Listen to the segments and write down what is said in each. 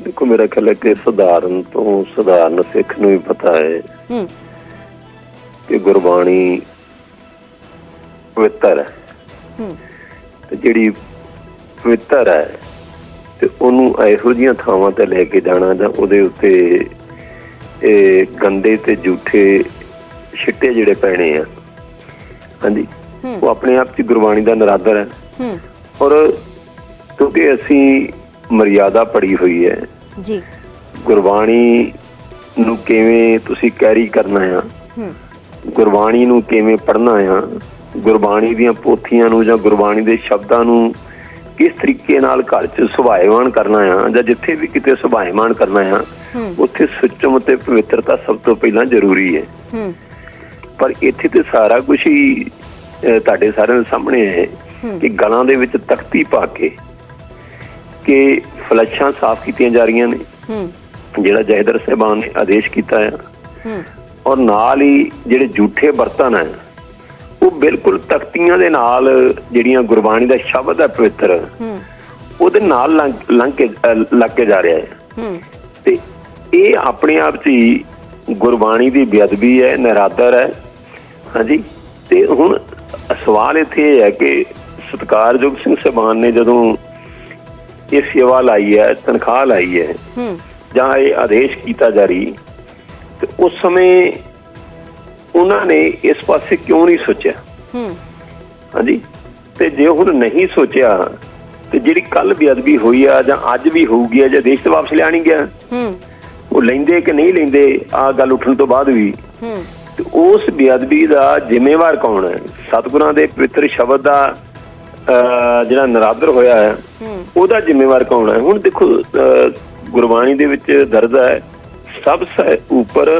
ਦੇਖੋ ਮੇਰਾ ਖਿਆਲ ਹੈ ਕਿ ਸਧਾਰਨ ਤੋਂ ਸਧਾਰਨ ਸਿੱਖ ਨੂੰ ਵੀ ਪਤਾ ਹੈ ਹੂੰ। ਕਿ ਗੁਰਬਾਣੀ ਪਵਿੱਤਰ ਹੈ। ਹੂੰ। ਤੇ ਜਿਹੜੀ ਪਵਿੱਤਰ ਹੈ ਤੇ ਉਹਨੂੰ ਇਹੋ ਜਿਹੀਆਂ ਥਾਵਾਂ ਤੇ ਲੈ ਕੇ ਜਾਣਾ ਜਾਂ ਉਹਦੇ ਉੱਤੇ ਇਹ ਗੰਦੇ ਤੇ ਝੂਠੇ ਛਿੱਟੇ ਜਿਹੜੇ ਪੈਣੇ ਆ ਹਾਂਜੀ। ਉਹ ਆਪਣੇ ਆਪ 'ਚ ਗੁਰਬਾਣੀ ਦਾ ਨਰਾਦਰ ਹੈ। ਹੂੰ। ਔਰ ਕਿਉਂਕਿ ਅਸੀਂ ਮਰਿਆਦਾ ਪੜੀ ਹੋਈ ਹੈ। ਜੀ। ਗੁਰਬਾਣੀ ਨੂੰ ਕਿਵੇਂ ਤੁਸੀਂ ਕੈਰੀ ਕਰਨਾ ਆ? ਗੁਰਬਾਣੀ ਨੂੰ ਕਿਵੇਂ ਪੜ੍ਹਨਾ ਆ? ਗੁਰਬਾਣੀ ਦੀਆਂ ਪੋਥੀਆਂ ਨੂੰ ਜਾਂ ਗੁਰਬਾਣੀ ਦੇ ਸ਼ਬਦਾਂ ਨੂੰ ਕਿਸ ਤਰੀਕੇ ਨਾਲ ਘਰ 'ਚ ਸੁਭਾਏਵਾਨ ਕਰਨਾ ਆ ਜਾਂ ਜਿੱਥੇ ਵੀ ਕਿਤੇ ਸੁਭਾਏਵਾਨ ਕਰਨਾ ਆ ਹੂੰ। ਉੱਥੇ ਸੁੱਚਮ ਤੇ ਪਵਿੱਤਰਤਾ ਸਭ ਤੋਂ ਪਹਿਲਾਂ ਜ਼ਰੂਰੀ ਹੈ। ਪਰ ਇੱਥੇ ਤੇ ਸਾਰਾ ਕੁਝ ਹੀ ਤੁਹਾਡੇ ਸਾਰਿਆਂ ਦੇ ਸਾਹਮਣੇ ਹੂੰ। ਕਿ ਗਲਾਂ ਦੇ ਵਿੱਚ ਤਖਤੀ ਪਾ ਕੇ ਕਿ ਫਲਸ਼ਾਂ ਸਾਫ਼ ਕੀਤੀਆਂ ਜਾ ਰਹੀਆਂ ਨੇ। ਹੂੰ। ਜਿਹੜਾ ਜਹਦਰ ਸਾਹਿਬਾਨ ਨੇ ਆਦੇਸ਼ ਕੀਤਾ ਹੈ। ਹੂੰ। ਔਰ ਨਾਲ ਹੀ ਜਿਹੜੇ ਝੂਠੇ ਬਰਤਨ ਹੈ ਉਹ ਬਿਲਕੁਲ ਤਖਤੀਆਂ ਦੇ ਨਾਲ ਜਿਹੜੀਆਂ ਗੁਰਬਾਣੀ ਦਾ ਸ਼ਬਦ ਹੈ ਪਵਿੱਤਰ ਹੂੰ। ਉਹਦੇ ਨਾਲ ਲੰਘ- ਕੇ ਲੱਗ ਕੇ ਜਾ ਰਿਹਾ ਹੈ। ਹੂੰ। ਤੇ ਇਹ ਆਪਣੇ ਆਪ 'ਚ ਹੀ ਗੁਰਬਾਣੀ ਦੀ ਬੇਅਦਬੀ ਹੈ ਨਰਾਦਰ ਹੈ। ਹਾਂਜੀ। ਤੇ ਹੁਣ ਸਵਾਲ ਇੱਥੇ ਇਹ ਹੈ ਕਿ ਸਤਕਾਰਯੋਗ ਸਿੰਘ ਸਾਹਿਬਾਨ ਨੇ ਜਦੋਂ ਇਹ ਸੇਵਾ ਲਾਈ ਹੈ ਤਨਖਾਹ ਲਾਈ ਹੈ। ਹੂੰ। ਜਾਂ ਇਹ ਆਦੇਸ਼ ਕੀਤਾ ਜਾਰੀ ਤੇ ਉਸ ਸਮੇਂ ਉਹਨਾਂ ਨੇ ਇਸ ਪਾਸੇ ਕਿਉਂ ਨਹੀਂ ਸੋਚਿਆ? ਹੂੰ। ਹਾਂਜੀ। ਤੇ ਜੇ ਹੁਣ ਨਹੀਂ ਸੋਚਿਆ ਤੇ ਜਿਹੜੀ ਕੱਲ ਬੇਅਦਬੀ ਹੋਈ ਆ ਜਾਂ ਅੱਜ ਵੀ ਹੋਊਗੀ ਆ ਜਾਂ ਦੇਸ਼ ਤੋਂ ਵਾਪਸ ਲਿਆ ਨਹੀਂ ਗਿਆ ਹੂੰ। ਉਹ ਲੈਂਦੇ ਕਿ ਨਹੀਂ ਲੈਂਦੇ ਆ ਗੱਲ ਉੱਠਣ ਤੋਂ ਬਾਅਦ ਵੀ। ਤੇ ਉਸ ਬੇਅਦਬੀ ਦਾ ਜ਼ਿੰਮੇਵਾਰ ਕੌਣ ਹੈ? ਸਤਿਗੁਰਾਂ ਦੇ ਪਵਿੱਤਰ ਸ਼ਬਦ ਦਾ ਜਿਹੜਾ ਨਰਾਦਰ ਹੋਇਆ ਹੈ ਉਹਦਾ ਜ਼ਿੰਮੇਵਾਰ ਕੌਣ ਹੈ? ਹੁਣ ਦੇਖੋ ਗੁਰਬਾਣੀ ਦੇ ਵਿੱਚ ਦਰਜ ਹੈ ਸਭ ਸੇ ਉੱਪਰ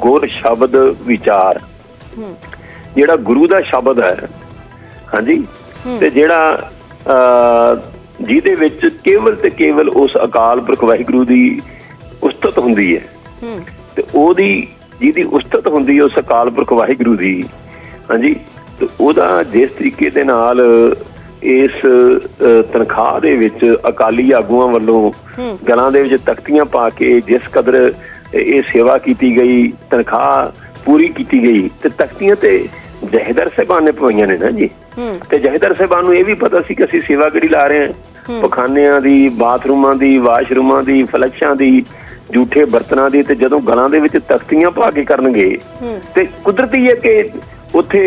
ਗੁਰ ਸ਼ਬਦ ਵਿਚਾਰ। ਜਿਹੜਾ ਗੁਰੂ ਦਾ ਸ਼ਬਦ ਹੈ ਹਾਂਜੀ। ਤੇ ਜਿਹੜਾ ਜਿਹਦੇ ਵਿੱਚ ਕੇਵਲ ਤੇ ਕੇਵਲ ਉਸ ਅਕਾਲ ਪੁਰਖ ਵਾਹਿਗੁਰੂ ਦੀ ਉਸਤਤ ਹੁੰਦੀ ਹੈ। ਹੂੰ। ਤੇ ਉਹਦੀ ਜਿਹਦੀ ਉਸਤਤ ਹੁੰਦੀ ਹੈ ਉਸ ਅਕਾਲ ਪੁਰਖ ਵਾਹਿਗੁਰੂ ਦੀ ਹਾਂਜੀ ਤੇ ਉਹਦਾ ਜਿਸ ਤਰੀਕੇ ਦੇ ਨਾਲ ਇਸ ਤਨਖਾਹ ਦੇ ਵਿੱਚ ਅਕਾਲੀ ਆਗੂਆਂ ਵੱਲੋਂ। ਗਲਾਂ ਦੇ ਵਿੱਚ ਤਖਤੀਆਂ ਪਾ ਕੇ ਜਿਸ ਕਦਰ ਇਹ ਸੇਵਾ ਕੀਤੀ ਗਈ ਤਨਖਾਹ ਪੂਰੀ ਕੀਤੀ ਗਈ ਤੇ ਤਖਤੀਆਂ ਤੇ ਜਹਦਰ ਸਾਹਿਬਾਨ ਨੇ ਪਵਾਈਆਂ ਨੇ ਨਾ ਜੀ। ਤੇ ਜਹਦਰ ਸਾਹਿਬਾਨ ਨੂੰ ਇਹ ਵੀ ਪਤਾ ਸੀ ਕਿ ਅਸੀਂ ਸੇਵਾ ਕਿਹੜੀ ਲਾ ਰਹੇ ਹਾਂ। ਪਖਾਨਿਆਂ ਦੀ ਬਾਥਰੂਮਾਂ ਦੀ ਵਾਸ਼ਰੂਮਾਂ ਦੀ ਫਲਸ਼ਾਂ ਦੀ ਝੂਠੇ ਬਰਤਨਾਂ ਦੀ ਤੇ ਜਦੋਂ ਗਲਾਂ ਦੇ ਵਿੱਚ ਤਖਤੀਆਂ ਪਾ ਕੇ ਕਰਨਗੇ ਤੇ ਕੁਦਰਤੀ ਹੈ ਕਿ ਉੱਥੇ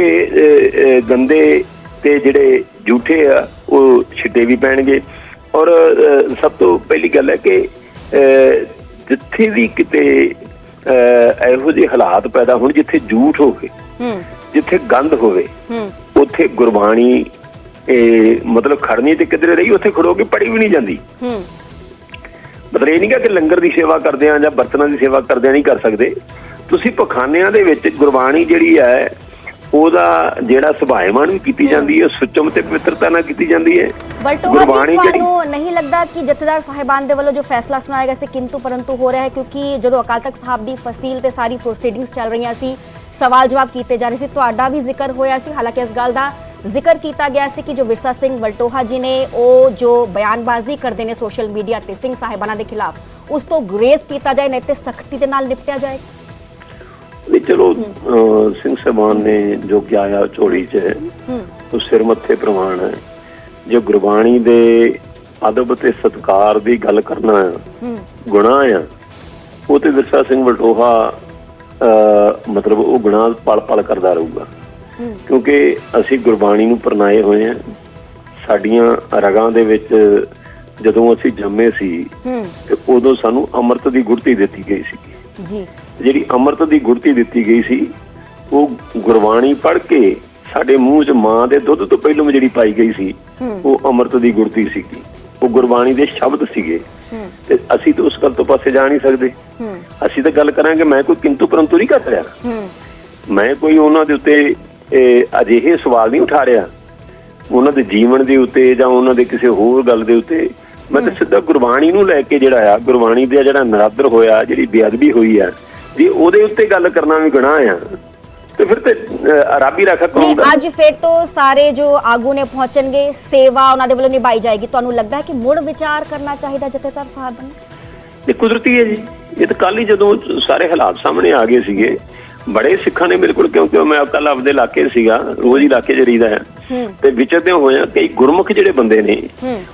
ਗੰਦੇ ਤੇ ਜਿਹੜੇ ਝੂਠੇ ਆ ਉਹ ਛਿੱਟੇ ਵੀ ਪੈਣਗੇ। ਔਰ ਸਭ ਤੋਂ ਪਹਿਲੀ ਗੱਲ ਹੈ ਕਿ ਜਿੱਥੇ ਵੀ ਕਿਤੇ ਇਹੋ ਜਿਹੇ ਹਾਲਾਤ ਪੈਦਾ ਹੋਣ ਜਿੱਥੇ ਝੂਠ ਹੋਵੇ ਜਿੱਥੇ ਗੰਦ ਹੋਵੇ ਉੱਥੇ ਗੁਰਬਾਣੀ ਇਹ ਮਤਲਬ ਖੜਨੀ ਤੇ ਕਿਧਰੇ ਰਹੀ ਉੱਥੇ ਖੜੋਗੇ ਪੜੀ ਵੀ ਨਹੀਂ ਜਾਂਦੀ। ਹੂੰ। ਮਤਲਬ ਇਹ ਨਹੀਂ ਕਿ ਲੰਗਰ ਦੀ ਸੇਵਾ ਕਰਦੇ ਆ ਜਾਂ ਬਰਤਨਾਂ ਦੀ ਸੇਵਾ ਕਰਦੇ ਨਹੀਂ ਕਰ ਸਕਦੇ। ਤੁਸੀਂ ਪਖਾਨਿਆਂ ਦੇ ਵਿੱਚ ਗੁਰਬਾਣੀ ਜਿਹੜੀ ਹੈ ਉਹਦਾ ਜਿਹੜਾ ਸੁਭਾਏਮਾਨ ਵੀ ਕੀਤੀ ਜਾਂਦੀ ਹੈ ਸੁਚਮ ਤੇ ਪਵਿੱਤਰਤਾ ਨਾਲ ਕੀਤੀ ਜਾਂਦੀ ਹੈ। ਗੁਰਬਾਣੀ ਜਿਹੜੀ- ਨਹੀਂ ਲੱਗਦਾ ਕਿ ਜਥੇਦਾਰ ਸਾਹਿਬਾਨ ਦੇ ਵੱਲੋਂ ਜੋ ਫੈਸਲਾ ਸੁਣਾਇਆ ਗਿਆ ਸੀ ਕਿੰਤੂ ਪਰੰਤੂ ਹੋ ਰਿਹਾ ਹੈ? ਕਿਉਂਕਿ ਜਦੋਂ ਅਕਾਲ ਤਖਤ ਸਾਹਿਬ ਦੀ ਫਸੀਲ ਤੇ ਸਾਰੀ ਪ੍ਰੋਸੀਡਿੰਗਸ ਚੱਲ ਰਹੀਆਂ ਸੀ ਸਵਾਲ ਜਵਾਬ ਕੀਤੇ ਜਾ ਰਹੇ ਸੀ। ਤੁਹਾਡਾ ਵੀ ਜ਼ਿਕਰ ਹੋਇਆ ਸੀ। ਹਾਲਾਂਕਿ ਇਸ ਗੱਲ ਦਾ ਜ਼ਿਕਰ ਕੀਤਾ ਗਿਆ ਸੀ ਕਿ ਜੋ ਵਿਰਸਾ ਸਿੰਘ ਵਲਟੋਹਾ ਜੀ ਨੇ ਉਹ ਜੋ ਬਿਆਨਬਾਜ਼ੀ ਕਰਦੇ ਨੇ ਸੋਸ਼ਲ ਮੀਡੀਆ ਤੇ ਸਿੰਘ ਸਾਹਿਬਾਨਾਂ ਦੇ ਖਿਲਾਫ ਉਸ ਤੋਂ ਗ੍ਰੇਸ ਕੀਤਾ ਜਾਏ ਨਹੀਂ ਤੇ ਸਖਤੀ ਦੇ ਨਾਲ ਨਿਪਟਿਆ ਜਾਏ। ਨਹੀਂ ਚਲੋ ਸਿੰਘ ਸਮਾਨ ਨੇ ਜੋ ਕਿਹਾ ਆ ਝੋਲੀ 'ਚ ਉਹ ਸਿਰ ਮੱਥੇ ਪ੍ਰਮਾਣ ਹੈ। ਜੋ ਗੁਰਬਾਣੀ ਦੇ ਅਦਬ ਤੇ ਸਤਕਾਰ ਦੀ ਗੱਲ ਕਰਨਾ ਹੈ ਹੂੰ। ਗੁਨਾਹ ਆ ਉਹ ਤੇ ਵਿਰਸਾ ਸਿੰਘ ਵਲਟੋਹਾ ਅਹ, ਮਤਲਬ ਉਹ ਗੁਨਾਹ ਪਲ ਪਲ ਕਰਦਾ ਰਹੂਗਾ। ਕਿਉਂਕਿ ਅਸੀਂ ਗੁਰਬਾਣੀ ਨੂੰ ਪਰਨਾਏ ਹੋਏ ਆ। ਸਾਡੀਆਂ ਰਗਾਂ ਦੇ ਵਿੱਚ ਜਦੋਂ ਅਸੀਂ ਜੰਮੇ ਸੀ ਤੇ ਉਦੋਂ ਸਾਨੂੰ ਅੰਮ੍ਰਿਤ ਦੀ ਗੁੜਤੀ ਦਿੱਤੀ ਗਈ ਸੀ। ਜੀ। ਜਿਹੜੀ ਅੰਮ੍ਰਿਤ ਦੀ ਗੁੜਤੀ ਦਿੱਤੀ ਗਈ ਸੀ ਉਹ ਗੁਰਬਾਣੀ ਪੜ੍ਹ ਕੇ ਸਾਡੇ ਮੂੰਹ 'ਚ ਮਾਂ ਦੇ ਦੁੱਧ ਤੋਂ ਪਹਿਲਾਂ ਜਿਹੜੀ ਪਾਈ ਗਈ ਸੀ ਉਹ ਅੰਮ੍ਰਿਤ ਦੀ ਗੁੜਤੀ ਸੀਗੀ। ਉਹ ਗੁਰਬਾਣੀ ਦੇ ਸ਼ਬਦ ਸੀਗੇ। ਤੇ ਅਸੀਂ ਤਾਂ ਉਸ ਗੱਲ ਤੋਂ ਪਾਸੇ ਜਾ ਨਹੀਂ ਸਕਦੇ। ਅਸੀਂ ਤਾਂ ਗੱਲ ਕਰਾਂਗੇ ਮੈਂ ਕੋਈ ਕਿੰਤੂ ਪਰੰਤੂ ਨਹੀਂ ਕਰ ਰਿਹਾ। ਮੈਂ ਕੋਈ ਉਹਨਾਂ ਦੇ ਉੱਤੇ ਅਜਿਹੇ ਸਵਾਲ ਨਹੀਂ ਉਠਾ ਰਿਹਾ। ਉਹਨਾਂ ਦੇ ਜੀਵਨ ਦੇ ਉੱਤੇ ਜਾਂ ਉਹਨਾਂ ਦੇ ਕਿਸੇ ਹੋਰ ਗੱਲ ਦੇ ਉੱਤੇ ਮੈਂ ਤਾਂ ਸਿੱਧਾ ਗੁਰਬਾਣੀ ਨੂੰ ਲੈ ਕੇ ਜਿਹੜਾ ਆ ਗੁਰਬਾਣੀ ਦਾ ਜਿਹੜਾ ਨਰਾਦਰ ਹੋਇਆ ਜਿਹੜੀ ਬੇਅਦਬੀ ਹੋਈ ਆ ਜੇ ਉਹਦੇ ਉੱਤੇ ਗੱਲ ਕਰਨਾ ਵੀ ਗੁਨਾਹ ਆ। ਤੇ ਫਿਰ ਤੇ ਅਹ, ਰੱਬ ਹੀ ਰਾਖਾ ਨਹੀਂ ਕਰੂਗਾ ਅੱਜ ਫਿਰ ਤੋਂ ਸਾਰੇ ਜੋ ਆਗੂ ਨੇ ਪਹੁੰਚਣਗੇ ਸੇਵਾ ਉਹਨਾਂ ਦੇ ਵੱਲੋਂ ਨਿਭਾਈ ਜਾਏਗੀ। ਤੁਹਾਨੂੰ ਲੱਗਦਾ ਹੈ ਕਿ ਮੁੜ ਵਿਚਾਰ ਕਰਨਾ ਚਾਹੀਦਾ ਜਥੇਦਾਰ ਸਾਹਿਬ ਨੂੰ? ਇਹ ਕੁਦਰਤੀ ਹੈ ਜੀ। ਇਹ ਤਾਂ ਕੱਲ ਹੀ ਜਦੋਂ ਸਾਰੇ ਹਾਲਾਤ ਸਾਹਮਣੇ ਆ ਗਏ ਸੀਗੇ ਬੜੇ ਸਿੱਖਾਂ ਨੇ ਮੇਰੇ ਕੋਲ ਕਿਉਂਕਿ ਮੈਂ ਕੱਲ ਆਪਦੇ ਇਲਾਕੇ ਸੀਗਾ ਰੋਜ਼ ਇਲਾਕੇ 'ਚ ਰਹੀਦਾ ਹੈ। ਤੇ ਵਿਚਰਦੇ ਹੋਇਆ ਕਈ ਗੁਰਮੁਖ ਜਿਹੜੇ ਬੰਦੇ ਨੇ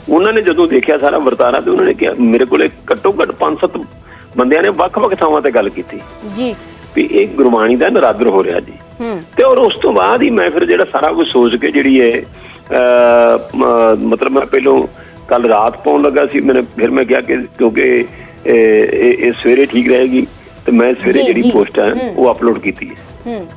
ਉਹਨਾਂ ਨੇ ਜਦੋਂ ਦੇਖਿਆ ਸਾਰਾ ਵਰਤਾਰਾ ਤੇ ਉਹਨਾਂ ਨੇ ਕਿਹਾ ਮੇਰੇ ਕੋਲੇ ਘੱਟੋ ਘੱਟ 5-7 ਬੰਦਿਆਂ ਨੇ ਵੱਖ-ਵੱਖ ਥਾਵਾਂ ਤੇ ਗੱਲ ਕੀਤੀ। ਜੀ। ਵੀ ਇਹ ਗੁਰਬਾਣੀ ਦਾ ਨਰਾਦਰ ਹੋ ਰਿਹਾ ਜੀ। ਤੇ ਔਰ ਉਸ ਤੋਂ ਬਾਅਦ ਹੀ ਮੈਂ ਫਿਰ ਜਿਹੜਾ ਸਾਰਾ ਕੁਝ ਸੋਚ ਕੇ ਜਿਹੜੀ ਹੈ ਮਤਲਬ ਮੈਂ ਪਹਿਲੋਂ ਕੱਲ ਰਾਤ ਪਾਉਣ ਲੱਗਾ ਸੀ ਮੈंने ਫਿਰ ਮੈਂ ਕਿਹਾ ਕਿ ਕਿਉਂਕਿ ਇਹ ਸਵੇਰੇ ਠੀਕ ਰਹੇਗੀ ਤੇ ਮੈਂ ਸਵੇਰੇ ਜਿਹੜੀ। ਪੋਸਟ ਹੈ। ਉਹ ਅਪਲੋਡ ਕੀਤੀ ਹੂੰ।